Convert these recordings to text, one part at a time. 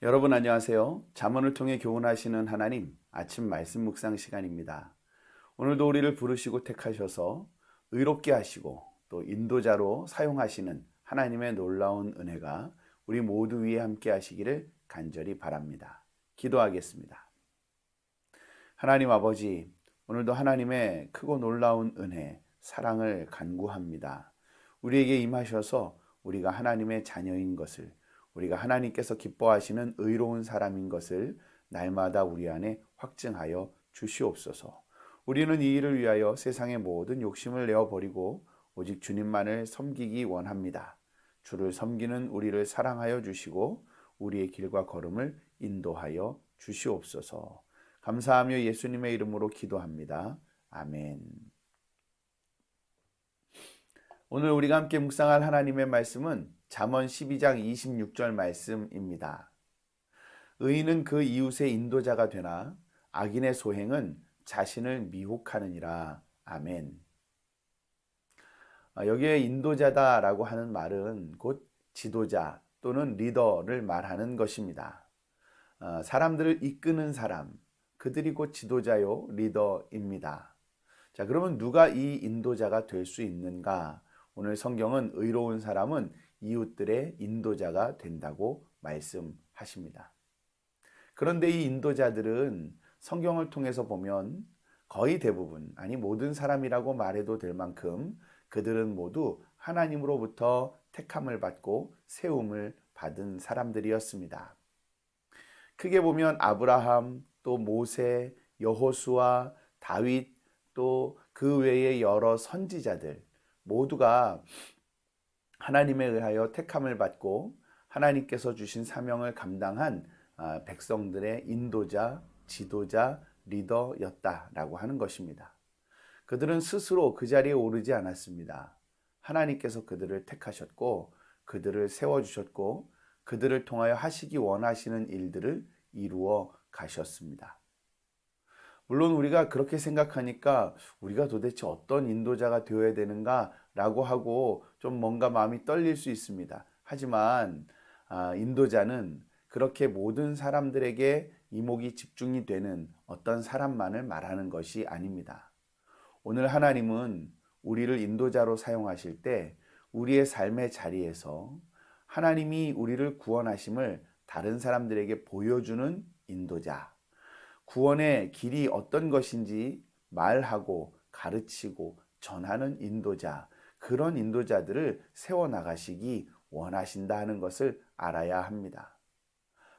여러분 안녕하세요. 잠언을 통해 교훈하시는 하나님 아침 말씀 묵상 시간입니다. 오늘도 우리를 부르시고 택하셔서 의롭게 하시고 또 인도자로 사용하시는 하나님의 놀라운 은혜가 우리 모두 위에 함께 하시기를 간절히 바랍니다. 기도하겠습니다. 하나님 아버지, 오늘도 하나님의 크고 놀라운 은혜, 사랑을 간구합니다. 우리에게 임하셔서 우리가 하나님의 자녀인 것을 우리가 하나님께서 기뻐하시는 의로운 사람인 것을 날마다 우리 안에 확증하여 주시옵소서. 우리는 이 일을 위하여 세상의 모든 욕심을 내어버리고 오직 주님만을 섬기기 원합니다. 주를 섬기는 우리를 사랑하여 주시고 우리의 길과 걸음을 인도하여 주시옵소서. 감사하며 예수님의 이름으로 기도합니다. 아멘. 오늘 우리가 함께 묵상할 하나님의 말씀은 잠언 12장 26절 말씀입니다. 의인은 그 이웃의 인도자가 되나 악인의 소행은 자신을 미혹하느니라. 아멘. 아, 여기에 인도자다라고 하는 말은 곧 지도자 또는 리더를 말하는 것입니다. 아, 사람들을 이끄는 사람, 그들이 곧 지도자요, 리더입니다. 자, 그러면 누가 이 인도자가 될 수 있는가? 오늘 성경은 의로운 사람은 이웃들의 인도자가 된다고 말씀하십니다. 그런데 이 인도자들은 성경을 통해서 보면 거의 대부분, 아니 모든 사람이라고 말해도 될 만큼 그들은 모두 하나님으로부터 택함을 받고 세움을 받은 사람들이었습니다. 크게 보면 아브라함, 또 모세, 여호수아, 다윗, 또 그 외의 여러 선지자들 모두가 하나님에 의하여 택함을 받고 하나님께서 주신 사명을 감당한 아, 백성들의 인도자, 지도자, 리더였다라고 하는 것입니다. 그들은 스스로 그 자리에 오르지 않았습니다. 하나님께서 그들을 택하셨고 그들을 세워주셨고 그들을 통하여 하시기 원하시는 일들을 이루어 가셨습니다. 물론 우리가 그렇게 생각하니까 우리가 도대체 어떤 인도자가 되어야 되는가 라고 하고 좀 뭔가 마음이 떨릴 수 있습니다. 하지만 아, 인도자는 그렇게 모든 사람들에게 이목이 집중이 되는 어떤 사람만을 말하는 것이 아닙니다. 오늘 하나님은 우리를 인도자로 사용하실 때 우리의 삶의 자리에서 하나님이 우리를 구원하심을 다른 사람들에게 보여주는 인도자, 구원의 길이 어떤 것인지 말하고 가르치고 전하는 인도자, 그런 인도자들을 세워나가시기 원하신다 하는 것을 알아야 합니다.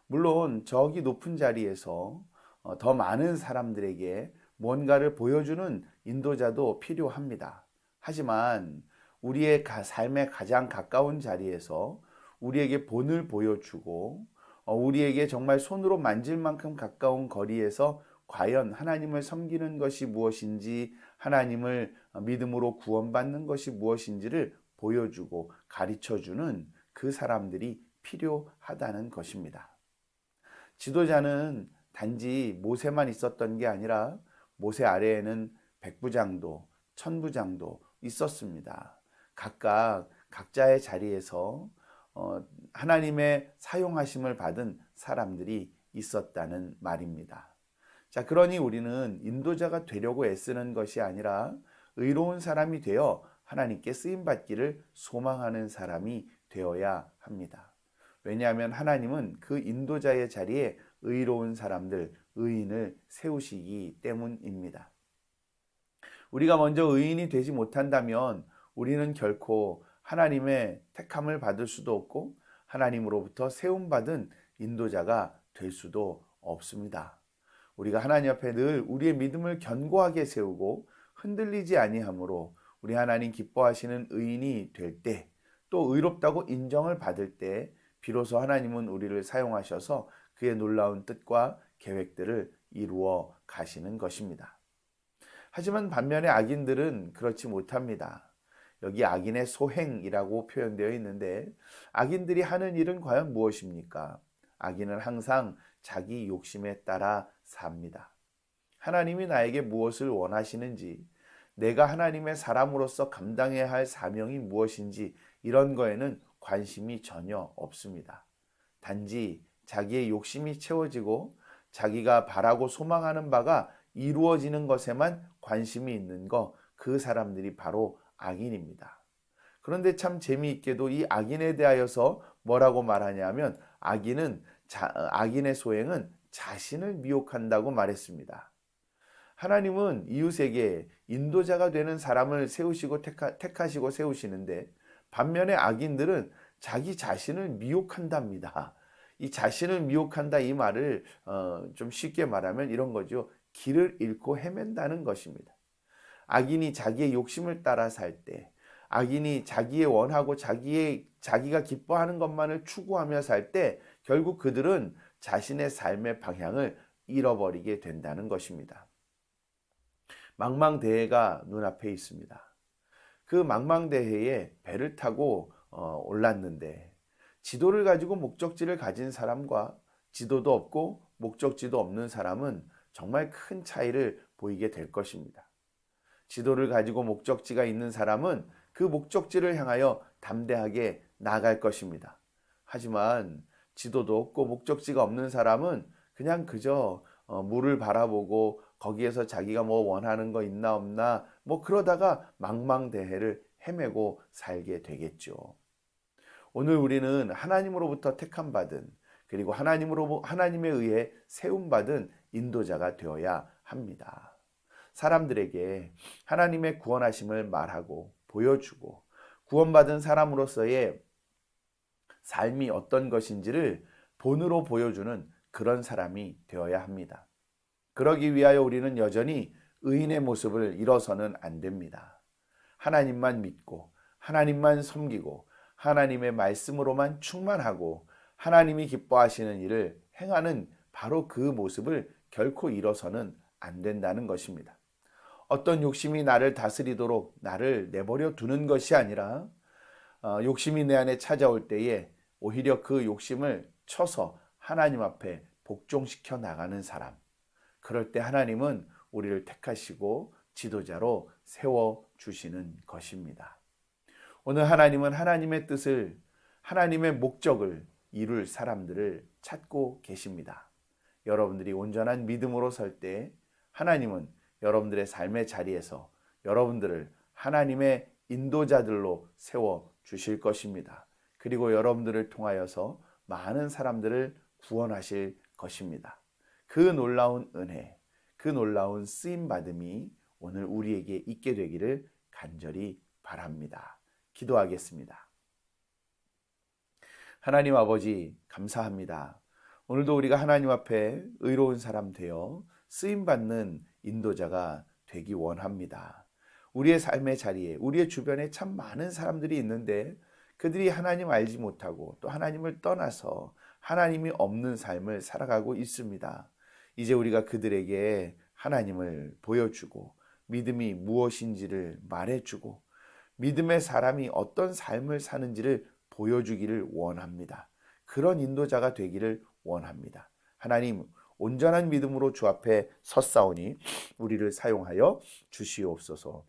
물론 저기 높은 자리에서 어, 더 많은 사람들에게 뭔가를 보여주는 인도자도 필요합니다. 하지만 우리의 삶의 가장 가까운 자리에서 우리에게 본을 보여주고 어, 우리에게 정말 손으로 만질 만큼 가까운 거리에서 과연 하나님을 섬기는 것이 무엇인지 하나님을 믿음으로 구원받는 것이 무엇인지를 보여주고 가르쳐주는 그 사람들이 필요하다는 것입니다. 지도자는 단지 모세만 있었던 게 아니라 모세 아래에는 백부장도 천부장도 있었습니다. 각각 각자의 자리에서 어, 하나님의 사용하심을 받은 사람들이 있었다는 말입니다. 자, 그러니 우리는 인도자가 되려고 애쓰는 것이 아니라 의로운 사람이 되어 하나님께 쓰임 받기를 소망하는 사람이 되어야 합니다. 왜냐하면 하나님은 그 인도자의 자리에 의로운 사람들, 의인을 세우시기 때문입니다. 우리가 먼저 의인이 되지 못한다면 우리는 결코 하나님의 택함을 받을 수도 없고 하나님으로부터 세움받은 인도자가 될 수도 없습니다. 우리가 하나님 앞에 늘 우리의 믿음을 견고하게 세우고 흔들리지 아니하므로 우리 하나님 기뻐하시는 의인이 될 때 또 의롭다고 인정을 받을 때 비로소 하나님은 우리를 사용하셔서 그의 놀라운 뜻과 계획들을 이루어 가시는 것입니다. 하지만 반면에 악인들은 그렇지 못합니다. 여기 악인의 소행이라고 표현되어 있는데 악인들이 하는 일은 과연 무엇입니까? 악인은 항상 자기 욕심에 따라 삽니다. 하나님이 나에게 무엇을 원하시는지, 내가 하나님의 사람으로서 감당해야 할 사명이 무엇인지 이런 거에는 관심이 전혀 없습니다. 단지 자기의 욕심이 채워지고 자기가 바라고 소망하는 바가 이루어지는 것에만 관심이 있는 거, 그 사람들이 바로 악인입니다. 그런데 참 재미있게도 이 악인에 대하여서 뭐라고 말하냐면 악인은 자, 악인의 소행은 자신을 미혹한다고 말했습니다. 하나님은 이웃에게 인도자가 되는 사람을 세우시고 택하, 택하시고 세우시는데 반면에 악인들은 자기 자신을 미혹한답니다. 이 자신을 미혹한다 이 말을 어, 좀 쉽게 말하면 이런 거죠. 길을 잃고 헤맨다는 것입니다. 악인이 자기의 욕심을 따라 살 때, 악인이 자기의 원하고 자기의 자기가 기뻐하는 것만을 추구하며 살 때 결국 그들은 자신의 삶의 방향을 잃어버리게 된다는 것입니다. 망망대해가 눈앞에 있습니다. 그 망망대해에 배를 타고 어, 올랐는데 지도를 가지고 목적지를 가진 사람과 지도도 없고 목적지도 없는 사람은 정말 큰 차이를 보이게 될 것입니다. 지도를 가지고 목적지가 있는 사람은 그 목적지를 향하여 담대하게 나갈 것입니다. 하지만 지도도 없고 목적지가 없는 사람은 그냥 그저 어, 물을 바라보고 거기에서 자기가 뭐 원하는 거 있나 없나 뭐 그러다가 망망대해를 헤매고 살게 되겠죠. 오늘 우리는 하나님으로부터 택함 받은 그리고 하나님으로 하나님에 의해 세움 받은 인도자가 되어야 합니다. 사람들에게 하나님의 구원하심을 말하고 보여주고 구원받은 사람으로서의 삶이 어떤 것인지를 본으로 보여주는 그런 사람이 되어야 합니다. 그러기 위하여 우리는 여전히 의인의 모습을 잃어서는 안 됩니다. 하나님만 믿고 하나님만 섬기고 하나님의 말씀으로만 충만하고 하나님이 기뻐하시는 일을 행하는 바로 그 모습을 결코 잃어서는 안 된다는 것입니다. 어떤 욕심이 나를 다스리도록 나를 내버려 두는 것이 아니라 어, 욕심이 내 안에 찾아올 때에 오히려 그 욕심을 쳐서 하나님 앞에 복종시켜 나가는 사람. 그럴 때 하나님은 우리를 택하시고 지도자로 세워 주시는 것입니다. 오늘 하나님은 하나님의 뜻을 하나님의 목적을 이룰 사람들을 찾고 계십니다. 여러분들이 온전한 믿음으로 설 때 하나님은 여러분들의 삶의 자리에서 여러분들을 하나님의 인도자들로 세워 주실 것입니다. 그리고 여러분들을 통하여서 많은 사람들을 구원하실 것입니다. 그 놀라운 은혜, 그 놀라운 쓰임 받음이 오늘 우리에게 있게 되기를 간절히 바랍니다. 기도하겠습니다. 하나님 아버지, 감사합니다. 오늘도 우리가 하나님 앞에 의로운 사람 되어 쓰임 받는 인도자가 되기 원합니다. 우리의 삶의 자리에, 우리의 주변에 참 많은 사람들이 있는데 그들이 하나님 알지 못하고 또 하나님을 떠나서 하나님이 없는 삶을 살아가고 있습니다. 이제 우리가 그들에게 하나님을 보여주고 믿음이 무엇인지를 말해주고 믿음의 사람이 어떤 삶을 사는지를 보여주기를 원합니다. 그런 인도자가 되기를 원합니다. 하나님, 온전한 믿음으로 주 앞에 섰사오니 우리를 사용하여 주시옵소서.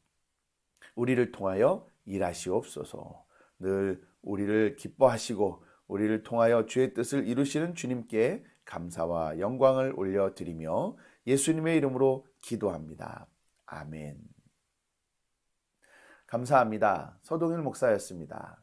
우리를 통하여 일하시옵소서. 늘 우리를 기뻐하시고 우리를 통하여 주의 뜻을 이루시는 주님께 감사와 영광을 올려드리며 예수님의 이름으로 기도합니다. 아멘. 감사합니다. 서동일 목사였습니다.